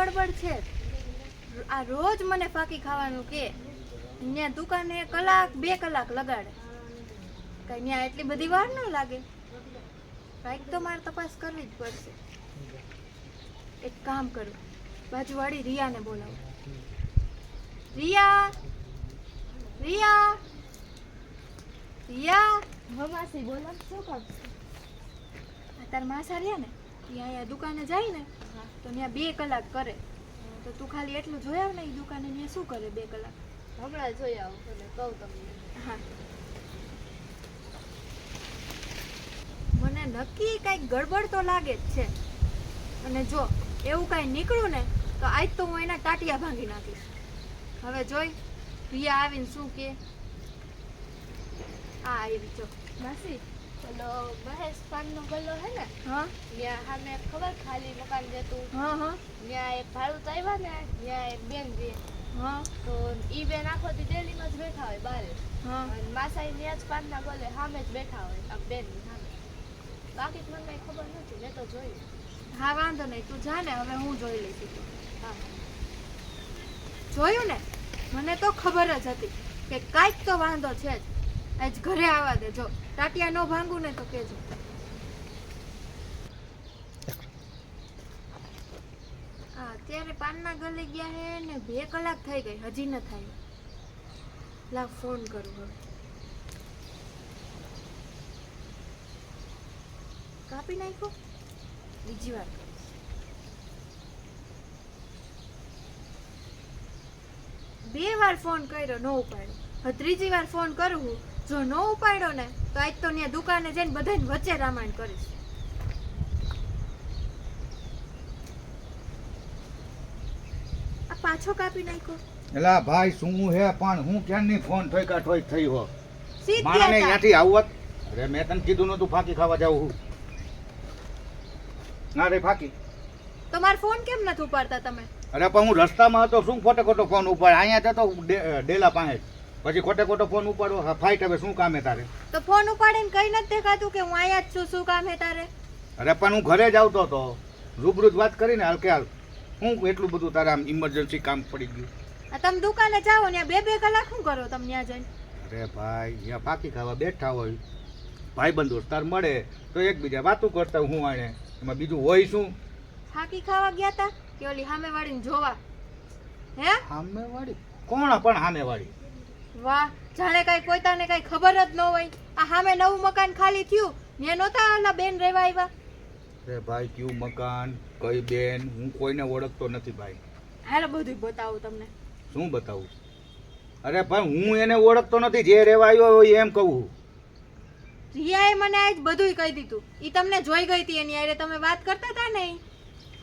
ગડબડ છે. આ રોજ મને ફાકી ખાવાનું કે ત્યાં દુકાને કલાક બે કલાક લગાડે. કઈ ત્યાં એટલી બધી વાર ન લાગે. કાંઈક તો મારે તપાસ કરવી જ પડશે. એક કામ કરું. બાજુવાળી રિયાને બોલાવું. રિયા! રિયા! રિયા! માસી બોલો શું કામ આ તાર માસા રહ્યા ને ત્યાં અહીંયા દુકાને જાય ને? તો ત્યાં બે કલાક કરે. તો તું ખાલી એટલું જોઈ આવ ને એ દુકાને ત્યાં શું કરે બે કલાક? હમણાં જોઈ આવું અને કહું તમને. હા. મને નક્કી કાંઈક ગડબડ તો લાગે જ છે. અને જો એવું કાંઈ નીકળ્યું ને તો આજ તો હું એના ટાટિયા ભાંગી નાખીશ. હવે જોઈ રિયા આવીને શું કે? આ આવી જો. માસી પેલો મહેશ પાનનો ગલ્લો હે ને હા. ત્યાં સામે ખબર ખાલી મકાન જતું. હા હા. ત્યાં એક ભાડું આવ્યા ને ત્યાં એક બેન રહે હા. તો ઈ બેન આખો દી ડેલીમાં જ બેઠા હોય બારે. હા. અને માસાઈ ત્યાં જ પાનના ગલે સામે જ બેઠા હોય આ બેન સામે. બાકી મને કઈ ખબર નથી મેં તો જોયું. હા વાંધો નહીં તું જા ને હવે હું જોઈ લઈશ હા. જોયું ને? મને તો ખબર જ હતી કે કાંઈક તો વાંધો છે જ. આજ ઘરે આવવા દે. જો, તાટિયા ન ભાંગું ને તો કેજો. અત્યારે પાનના ગલે ગયા હે ને બે કલાક થઈ ગઈ, હજી ન થાય. લા, ફોન કરું હવે. કાપી નાખ્યો? બીજી વાર બે વાર ફોન કર્યો, ન ઉપાડ્યો. ત્રીજી વાર ફોન કરું જો ન ઉપાડ્યો ને તો આજ તો ત્યાં દુકાને જઈને બધાને વચ્ચે રામાયણ કરીશ. આ પાછો કાપી નાખ્યો. એલા ભાઈ શું હે? પણ હું ક્યાંની ફોન ઠોકા ઠોક થઈ હો? ગયા ત્યાંથી આવત અરે મેં તને કીધું નતું ફાકી ખાવા જાઉં હું. ના રે ફાકી. તો મારો ફોન કેમ નથી ઉપાડતા તમે? અરે પણ હું રસ્તામાં હતો શું ખોટે ખોટો ફોન ઉપાડ? અહીંયા તો ડેલા પાસે. પછી ખોટે ખોટો ફોન ઉપાડો ફાઈટ હવે શું કામ હે તારે? તો ફોન ઉપાડીને કઈ નથી દેખાતું કે હું અહીંયા જ છું શું કામ હે તારે? અરે પણ હું ઘરે જ આવતો હતો. રૂબરૂ જ વાત કરીને હાલ કે હાલ હું એટલું બધું તારે આમ ઇમરજન્સી કામ પડી ગયું. આ તમે દુકાને જાઓ ને બે બે કલાક શું કરો તમે ત્યાં જઈને? અરે ભાઈ અહીંયા ફાકી ખાવા બેઠા હોય. ભાઈબંધ દોસ્તાર મળે તો એકબીજા વાતું કરતા હું આણે. એમાં બીજું હોય શું? ફાકી ખાવા ગયા તા? કે ઓલી સામે વાળીને જોવા? હે? સામેવાળી? કોણ પણ સામેવાળી? વાહ જાણે કઈ પોતાને કઈ ખબર જ ન હોય. આ સામે નવું મકાન ખાલી થયું. ને નહોતા આના બેન રહેવા આવ્યા અરે ભાઈ કયું મકાન કઈ બેન હું કોઈને ઓળખતો નથી ભાઈ. હાલો બધું બતાવું તમને. શું બતાવું? અરે ભાઈ હું એને ઓળખતો નથી જે રહેવા આવ્યો હોય એમ કહું રિયાએ મને આજ બધુંય કહી દીધું. ઈ તમને જોઈ ગઈ હતી એની હારે. તમે વાત કરતા હતા ને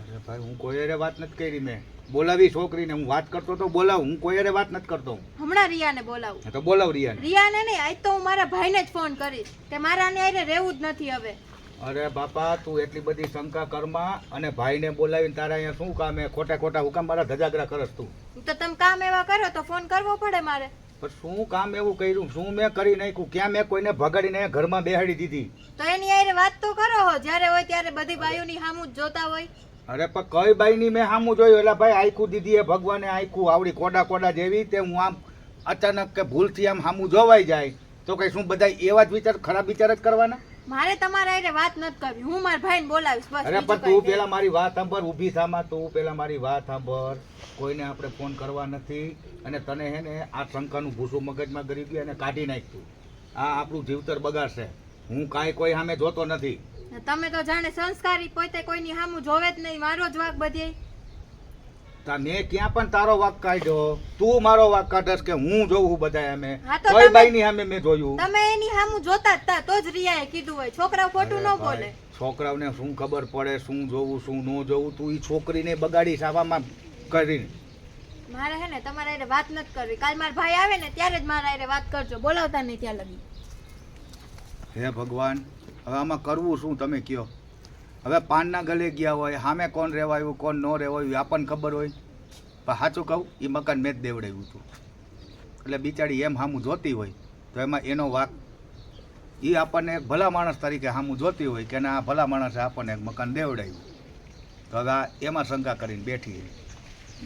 અરે ભાઈ હું કોઈ હારે વાત નથી કરી મેં. બોલાવી છોકરીને હું વાત કરતો તો બોલાવ હું કોઈ હારે વાત નથી કરતો. હમણાં રિયાને બોલાવું. તો બોલાવ રિયાને. રિયાને નહીં આજ તો હું મારા ભાઈને જ ફોન કરીશ કે મારા ને અરે રહેવું જ નથી હવે. અરે બાપા તું એટલી બધી શંકા કરમાં અને ભાઈને બોલાવીને તારા અહીંયા શું કામ ખોટા ખોટા હુકામ મારા ધજાગરા કરસ તું? તો તમે કામ એવા કરો તો ફોન કરવો પડે મારે. પણ શું કામ એવું કર્યું? શું મેં કરી નાખ્યું? ક્યાં મેં કોઈને ભગાડીને ઘરમાં બેહાડી દીધી? તો એની હારે વાત તો કરો હો જ્યારે હોય ત્યારે બધી બાયુની સામું જોતા હોય. અરે પણ કઈ બાઈની મેં સામું જોયું? એટલે ભાઈ આખું દીધી એ ભગવાને આખું આવડી કોડા કોડા જેવી તે હું આમ અચાનક કે ભૂલથી આમ સામું જોવાઈ જાય. તો કઈ શું બધા એવા જ વિચાર ખરાબ વિચાર જ કરવાના? મારે તમારા હારે વાત નથી કરવી. હું મારા ભાઈને બોલાવીશ બસ અરે પણ તું પેલા મારી વાત સાંભળ ઊભી થામાં તું પેલા મારી વાત સાંભળ. કોઈને આપણે ફોન કરવા નથી. અને તને હે ને આ શંકાનું ભૂસું મગજમાં ગરીબી અને કાઢી નાખ્યું. આ આપણું જીવતર બગાડશે. હું કાંઈ કોઈ સામે જોતો નથી. તમે તો જાણે સંસ્કારી પોતે કોઈની સામું જોવે જ નહીં મારો જ વાક બધે. તા મેં ક્યાં પણ તારો વાક કાઢ્યો? તું મારો વાક કાઢસ કે હું જોઉં બધા અમે? કોઈ બાઈ ની સામે મેં જોયું. તમે એની સામું જોતા હતા તો જ રિયાએ કીધું હોય. છોકરા ખોટું ન બોલે. છોકરાઓને શું ખબર પડે શું જોવું શું ન જોવું? તું ઈ છોકરીને બગાડી સાવામાં કરીને. મારે હે ને તમારા એને વાત નથી કરવી. કાલ મારા ભાઈ આવે ને ત્યારે જ મારા એને વાત કરજો. બોલાવતા નહીં ત્યાં લગી. હે ભગવાન હવે આમાં કરવું શું તમે કહો હવે પાનના ગલે ગયા હોય સામે કોણ રહેવાયું, કોણ ન રહેવાયું આપણને ખબર હોય. પણ સાચું કહું એ મકાન મેં જ દેવડાવ્યું હતું. એટલે બિચારી એમ સામું જોતી હોય, તો એમાં એનો વાક એ આપણને એક ભલા માણસ તરીકે સામું જોતી હોય કે ના, આ ભલા માણસે આપણને એક મકાન દેવડાવ્યું તો હવે આ એમાં શંકા કરીને બેઠી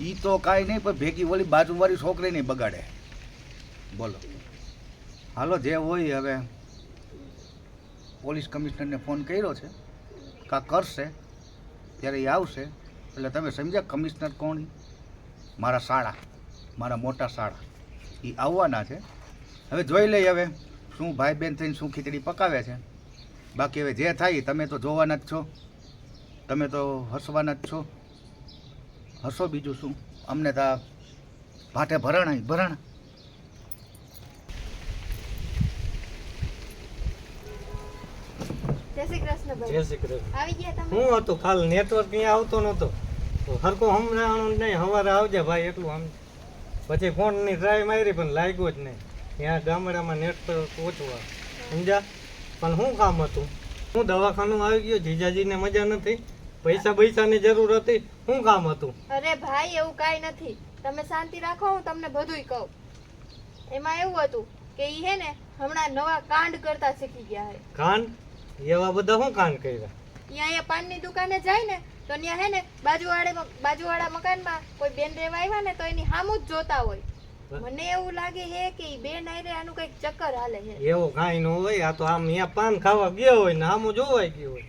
એ તો કાંઈ નહીં, પણ ભેગી વળી બાજુવાળી છોકરી નહીં બગાડે. બોલો. હાલો, જે હોય હવે. પોલીસ કમિશનરને ફોન કર્યો છે કાં કરશે, ત્યારે એ આવશે. એટલે તમે સમજ્યા કમિશનર કોણ? મારા શાળા, મારા મોટા શાળા. એ આવવાના છે. હવે જોઈ લઈ હવે શું ભાઈ બેન થઈને શું ખીચડી પકાવે છે. બાકી હવે જે થાય તમે તો જોવાના જ છો. તમે તો હસવાના જ છો. હસો બીજું શું? અમને તો ભાટે ભરાણા ભરાણા. જય શ્રી કૃષ્ણ. હું હતું કાલ નેટવર્ક અહીંયા આવતો નહોતો. હરકો હમણાં નહીં સવારે આવજે ભાઈ એટલું આમ. પછી ફોનની ટ્રાય મારી પણ લાગ્યો જ નહીં. ત્યાં ગામડામાં નેટવર્ક ઓછું આવે. સમજ્યા? પણ શું કામ હતું? હું દવાખાનું આવી ગયો જીજાજીને મજા નથી. પૈસા પૈસાની જરૂર હતી. શું કામ હતું? અરે ભાઈ એવું કાંઈ નથી. તમે શાંતિ રાખો હું તમને બધુંય કહું. એમાં એવું હતું કે ઈ હે ને હમણાં નવા કાંડ કરતા શીખી ગયા હે. કાન એવા બધા શું કાન કર્યા? ત્યાં અહીંયા પાનની દુકાને જાય ને તો ત્યાં હે ને બાજુવાળે બાજુવાળા મકાનમાં કોઈ બેન રહેવા આવ્યા ને તો એની સામું જ જોતા હોય. મને એવું લાગે હે કે બેન આયરે આનું કંઈક ચક્કર હાલે છે એવું કાંઈ ન હોય આ તો આમ અહીંયા પાન ખાવા ગયો હોય ને આમ જોવાઈ ગયો હોય.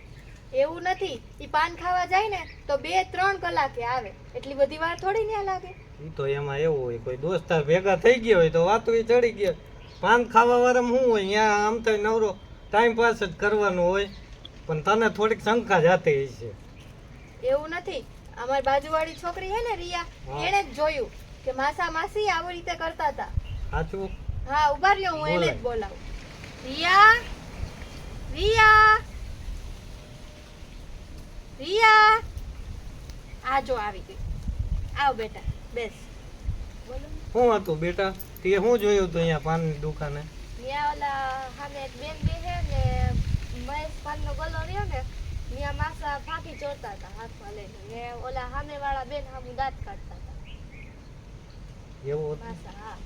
એવું નથી. ઈ પાન ખાવા જાય ને તો બે ત્રણ કલાકે આવે. એટલી બધી વાર થોડી ન્યા લાગે. ઈ તો એમાં એવું હોય કોઈ દોસ્તાર ભેગા થઈ ગયા હોય તો વાતો એ ચડી ગયા. પાન ખાવા વાળા શું હોય અહીંયા આમ તો નવરો ટાઈમ પાસ જ કરવાનો હોય પણ તને થોડીક શંકા જાતી છે. એવું નથી. અમારી બાજુવાળી છોકરી હે ને રિયા એણે જ જોયું કે માસા માસી આવી રીતે કરતા હતા. સાચું? હા ઊભા રહ્યો હું એને જ બોલાવું. રિયા રિયા રિયા. આ જો આવી ગઈ. આવ બેટા બેસ. શું હતું બેટા? તે શું જોયું હતું અહીંયા પાનની દુકાને? ત્યાં ઓલા હામે એક બેન બેસે ને મહેશ પાનનો ગલો રહ્યો ને ત્યાં માસા ફાંકી ચોરતા હતા હાથમાં લઈને. ને ઓલા સામે વાળા બેન સામું દાંત કાઢતા હતા. એવો માસા હા.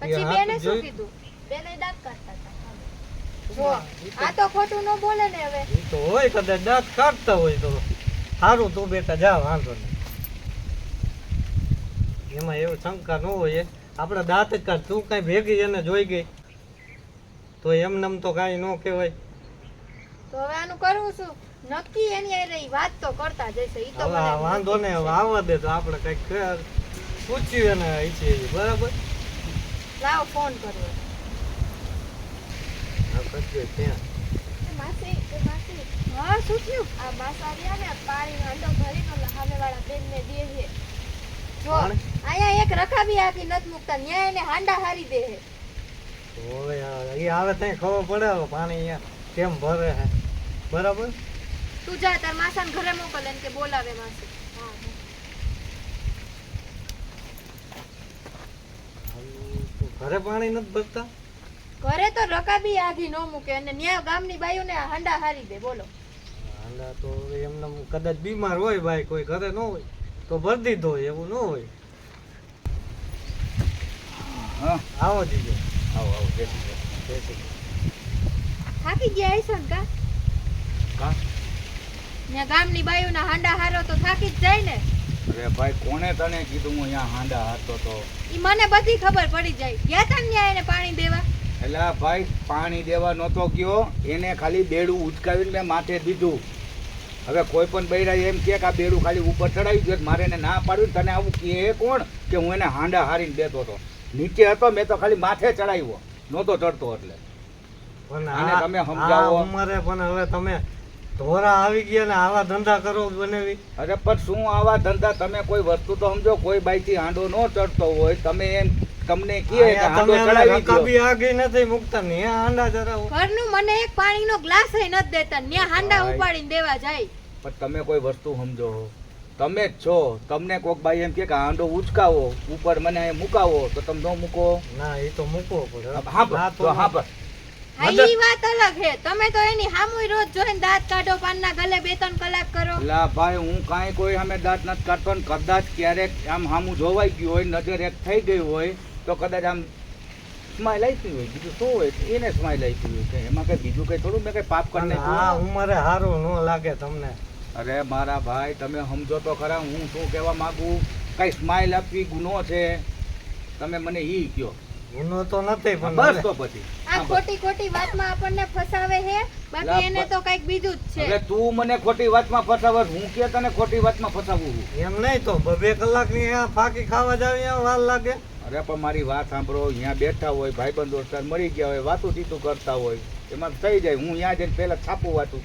પછી બેને શું કીધું? બેને દાંત કાઢતા હતા. આ તો ખોટું ન બોલે ને હવે. ઈ તો હોય કદાચ દાંત કાઢતા હોય તો. સારું તું બેટા જા વાંધો નહીં. એમાં એવું શંકા ન હોય. આપણે દાંત કાઢ તું કાંઈ ભેગી એને જોઈ ગઈ? તો એમનેમ તો કાંઈ ન કહેવાય. તો હવે આનું કરવું શું નક્કી એની આ રહી વાત તો કરતા જશે ઈ તો મને વાંધો ને આવવા દે તો આપણે કંઈક કર- પૂછ્યું એને ઈચ્છે બરાબર? લાવો ફોન કરો હા કરજો ત્યાં. માસી માસી. હા શું થયું? આ માસા રહ્યા ને પાણી હાંડો ભરીને ઓલા વાળા બેન ને દે છે. જો કોણ? એક રકાબી આખી નથી મૂકતા ન્યા એને હાંડા હારી દે હે તો હવે આવે ત્યાં ખબર પડે પાણી અહીંયા કેમ ભરે છે. બરાબર? તું જા તાર માસાને ઘરે મોકલ એને કે બોલાવે માસી. હા આવું તો ઘરે પાણી નથી ભરતા? ઘરે તો રકાબી આઘી નો મૂકે અને ન્યા ગામની બાયુને હાંડા હારી દે બોલો. હાંડા તો એમને કદાચ બીમાર હોય ભાઈ કોઈ ઘરે ન હોય તો ભરી દીધો હોય એવું ન હોય. હા. આવો દીજો આવો આવો બેસી. જય થાકી ગયા હશો કા? ન્યા ગામની બાયુના હાંડા હારો તો થાકી જ જાય ને. અરે ભાઈ કોણે તને કીધું હું અહીંયા હાંડા હારતો તો? ઈ મને બધી ખબર પડી જાય. ગયા તા ને ન્યા એને પાણી દેવા? એટલે ભાઈ પાણી દેવા નહોતો ગયો. એને ખાલી બેડું ઉચકાવીને મેં માથે દીધું. હવે કોઈ પણ બૈરા એમ કે આ બેડું ખાલી ઉપર ચડાવી દો મારે એને ના પાડ્યું ને તને આવું કે કોણ કે હું એને હાંડા હારીને દેતો હતો નીચે હતો મેં તો ખાલી માથે ચડાવ્યો. નહોતો ચડતો એટલે. પણ આને તમે સમજાવો. અમારે પણ હવે તમે ધોરા આવી ગયા ને આવા ધંધા કરો બનાવી. અરે પણ શું આવા ધંધા? તમે કોઈ વસ્તુ તો સમજો કોઈ બાઈથી હાંડો ન ચડતો હોય. તમે એમ તમને કહે કે હાંડો ચડાવી દો. કભી આગી નથી મૂકતા ને હાંડા જરાવો ઘરનું મને એક પાણીનો ગ્લાસ નથી દેતા. ને હાંડા. ઉપાડીને દેવા જાય. પણ તમે કોઈ વસ્તુ સમજો. તમે જ છો. તમને કોક ભાઈ એમ કે હાંડો ઉચકાવો ઉપર મને મુકાવો તો તમે ન મૂકો. ના એ તો મૂકવો પડે. હા હા પર હા ઈ વાત અલગ હે તમે તો એની હામુય રોજ જોઈને દાંત કાઢો પાનના ગલે બે ત્રણ કલાક કરો. લા ભાઈ હું કાંઈ કોઈ અમે દાંત નથી કાઢતો ને કદાચ ક્યારેક આમ સામું જોવાઈ ગયું હોય નજર એક થઈ ગઈ હોય તો કદાચ આમ સ્માઈલ આવી હોય. બીજું શું હોય? એને સ્માઈલ આવી હોય છે એમાં કઈ બીજું કઈ થોડું મેં કઈ પાપ કરી પણ આ ઉંમરે સારું ન લાગે તમને. અરે મારા ભાઈ તમે સમજો તો ખરા હું શું કહેવા માંગુ? કઈ સ્માઇલ આપવી ગુનો છે? તમે મને ઈ કયો ગુનો તો નથી પણ બસ તો પછી. આ ખોટી ખોટી વાતમાં આપણને ફસાવે છે? બાકી એને તો કંઈક બીજું જ છે. એટલે તું મને ખોટી વાતમાં ફસાવે હું કે તને ખોટી વાતમાં ફસાવું છું? એમ નહીં તો બે કલાકની આ ફાકી ખાવા જાવી વાર લાગે. અરે પણ મારી વાત સાંભળો અહીંયા બેઠા હોય ભાઈબંધ દોસ્તાર મરી ગયા હોય વાતું ચીતું કરતા હોય એમાં થઈ જાય હું અહીંયા જઈને પહેલાં છાપું વાતું.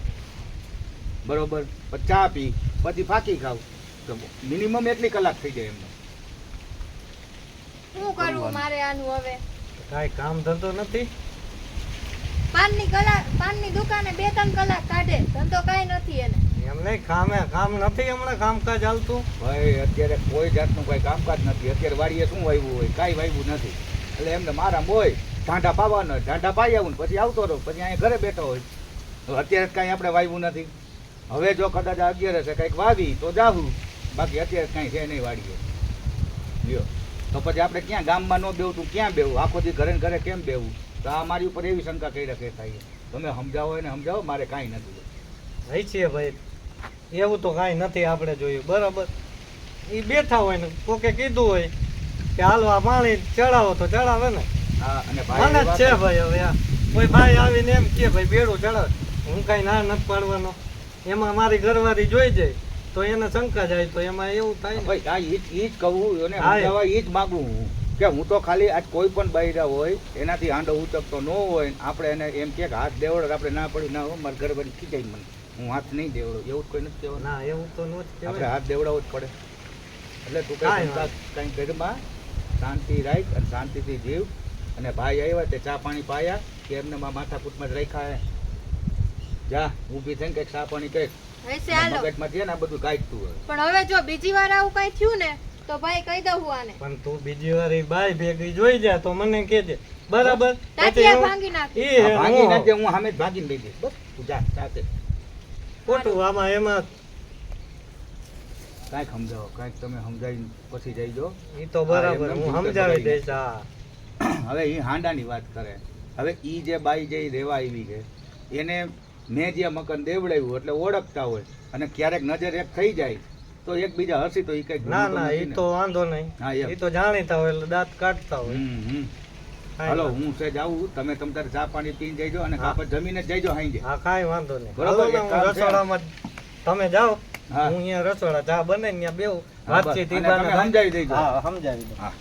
બરોબર? પછી ચા પી પછી ફાકી ખાવ તો મિનિમમ એટલી કલાક થઈ જાય એમને. શું કરવું મારે આનું હવે? કાંઈ કામ ધંધો નથી? પાનની કલાક પાનની દુકાને બે ત્રણ કલાક કાઢે. ધંધો કાંઈ નથી એને. એમ નહીં કામે કામ નથી હમણાં કામકાજ હાલતું ભાઈ અત્યારે કોઈ જાતનું કોઈ કામકાજ નથી. અત્યારે વાડીએ શું વાવ્યું હોય? કાંઈ વાવ્યું નથી. એટલે એમને મારા હોય ઢાંઢા પાવાનો. ઢાંઢા પાઈ આવું ને પછી આવતો રહો. પછી અહીંયા ઘરે બેઠો હોય. હવે અત્યારે કાંઈ આપણે વાવ્યું નથી. હવે જો કદાચ અગિયાર હશે કંઈક વાવી તો જાવું બાકી અત્યારે કાંઈ છે નહીં વાડીએ. લ્યો. તો પછી આપણે ક્યાં ગામમાં ન બેવું તું ક્યાં બેવું આખો દી ઘરે ઘરે કેમ બેવું તો આ મારી ઉપર એવી શંકા કરી રાખે થાય તમે સમજાવો ને સમજાવો મારે કાંઈ નથી રહી છીએ ભાઈ. એવું તો કાંઈ નથી આપણે જોયું. બરાબર. એ બેઠા હોય ને કોકે કીધું હોય કે હાલવા પાણી ચડાવો તો ચડાવે ને. હા અને ભાઈ જ છે ભાઈ હવે કોઈ ભાઈ આવીને એમ કે ભાઈ બેડું ચડાવે. હું કાંઈ ના નથી પાડવાનો. એમાં મારી ઘરવાળી જોઈ જાય તો એને શંકા જાય તો એમાં એવું થાય ભાઈ આ ઈ જ કહું હા. સમજાવવા ઈ જ માગું હું. કે હું તો ખાલી આજ કોઈ પણ બૈરા હોય એનાથી હાંડો ઉચકતો ન હોય આપણે એને એમ કે હાથ દેવડો આપણે ના પડી ના હોય મારા ઘર ખીચાઈ મને. હું હાથ નહીં દેવડો એવું કોઈ નથી કહેવાય ના એવું તો નો જ આપણે હાથ દેવડાવો જ પડે. એટલે તું કઈ કઈ ઘરમાં શાંતિ રાખ અને શાંતિથી જીવ. અને ભાઈ આવ્યા તે ચા પાણી પાયા કે એમને માં માથાકૂટમાં જ રાખ્યા હે. જા ઊભી થઈને કંઈક ચા પાણી કંઈક મગજમાં છે ને આ બધું કાઢતું હોય. પણ હવે જો બીજી વાર આવું કઈ થયું ને તો ભાઈ કહી દઉં હું આને. પણ તું બીજી વાર બાઈ ભેગી જોઈ જા તો મને કહેજે. બરાબર? હું- ભાંગી નાખી. એ ભાંગી ભાગી હું સામે ભાગીને લઈ જઈશ. બસ તું જા સાથે ખોટું આમાં એમાં કાંઈક સમજાવો કાંઈક તમે સમજાવીને પછી જઈજો એ તો બરાબર હું સમજાવી દઈશ હા. હવે એ હાંડાની વાત કરે. હવે ઈ જે બાઈ જે રેવા આવી છે એને મેં જે મકાન દેવડાવ્યું એટલે ઓળખતા હોય અને ક્યારેક નજર એક થઈ જાય. તો એકબીજા હસી તો એ કઈ ના ના એ તો વાંધો નહીં. હા એમ. તો જાણીતા હોય એટલે દાંત કાઢતા હોય. હાલો હું છે જાઉં તમે તમ તારે ચા પાણી પીને જઈજો અને. કાપડ જમીને જઈજો હાઈ હા કાંઈ વાંધો નહીં. બરોબર. રસોડામાં તમે જાઓ હું. અહીંયા રસોડા ચા બને ત્યાં બેવું વાતચીત. સમજાવી દેજો. હા સમજાવી દો હા.